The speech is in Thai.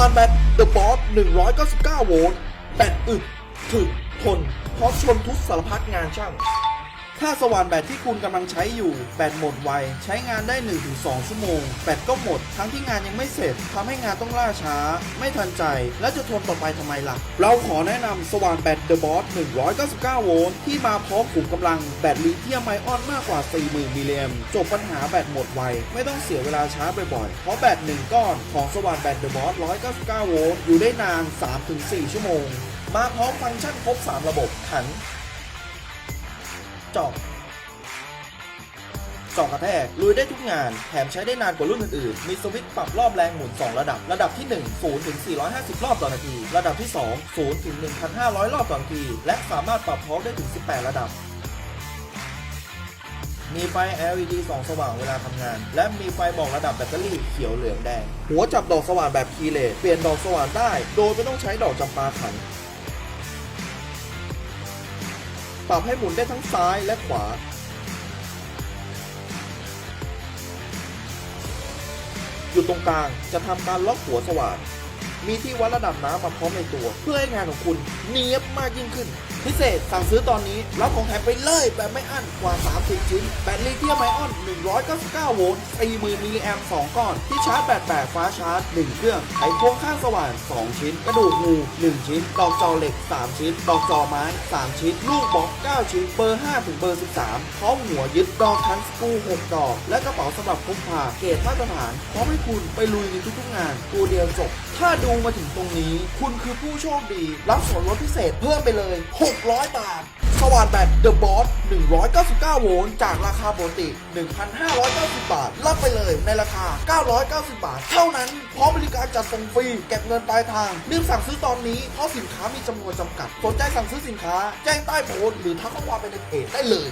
ว่านแบต The Boss 199 โวลต์แบตอึดถึกทนพร้อมชนทุกสารพัดงานช่าง ถ้าสว่านแบตที่คุณกำลังใช้อยู่แบตหมดไว ใช้งานได้ 1-2 ชั่วโมง แบตก็หมด ทั้งที่งานยังไม่เสร็จทำให้งานต้องล่าช้า ไม่ทันใจ และจะทนต่อไปทำไมล่ะ เราขอแนะนำสว่านแบต The Boss 199 โวลต์ที่มาพร้อมขุมกำลังแบตลิเธียมไอออนมากกว่า 40,000 มิลลิแอมจบปัญหาแบตหมดไว ไม่ต้องเสียเวลาช้าบ่อยๆ เพราะแบต1ก้อนของสว่านแบต The Boss 199 โวลต์อยู่ได้นาน 3-4 ชั่วโมง มาพร้อมฟังก์ชันครบ 3 ระบบขัน เจอบจอกระแทกลุยได้ทุกงาน แถมใช้ได้นานกว่ารุ่นอื่นๆ มีสวิตช์ปรับรอบแรงหมุน 2 ระดับ ระดับที่ 1 0ถึง450 รอบต่อนาที ระดับที่ 2 0ถึง1,500 รอบต่อนาที และสามารถปรับพร้อมได้ถึง 18 ระดับ มีไฟ LED ส่องสว่างเวลาทำงาน และมีไฟบอกระดับแบตเตอรี่เขียวเหลืองแดง หัวจับดอกสว่านแบบคีเลสเปลี่ยนดอกสว่านได้ โดยไม่ต้องใช้ดอกจำปาขัน ปรับให้หมุนได้ทั้งซ้ายและขวา อยู่ตรงกลางจะทำการล็อกหัวสว่าน มีที่วัดระดับน้ำมาพร้อมในตัว เพื่อให้งานของคุณเนียบมากยิ่งขึ้น พิเศษสั่งซื้อตอนนี้รับของแถมไปเลยแบบไม่อั้นกว่า 30 ชิ้น แบตลิเธียมไอออน 199 โวลต์40,000มิลลิแอม2ก้อน ที่ชาร์จแบตแบบฟ้าชาร์จ 1 เครื่องไขควงข้างสว่าน 2 ชิ้น กระดูกงู 1 ชิ้น ดอกจอเหล็ก 3 ชิ้น ดอกจอไม้ 3 ชิ้น ลูกบอก 9 ชิ้น เบอร์ 5 ถึงเบอร์ 13พร้อมหัวยึดดอกคันสกู6ดอก และกระเป๋าสำหรับพกพาเกรดมาตรฐานพร้อมให้คุณไปลุยในทุกๆงานตัวเดียวจบ ถ้าดูมาถึงตรงนี้ คุณคือผู้โชคดี รับส่วนลดพิเศษเพิ่มไปเลย 600 บาท สว่านแบต The Boss 199 โวลต์จากราคาปกติ 1,590 บาท รับไปเลยในราคา 990 บาท เท่านั้น พร้อมบริการจัดส่งฟรี เก็บเงินปลายทางรีบสั่งซื้อตอนนี้เพราะสินค้ามีจำนวนจำกัด สนใจสั่งซื้อสินค้า แจ้งใต้โพสต์หรือทักข้อความไปในเพจได้เลย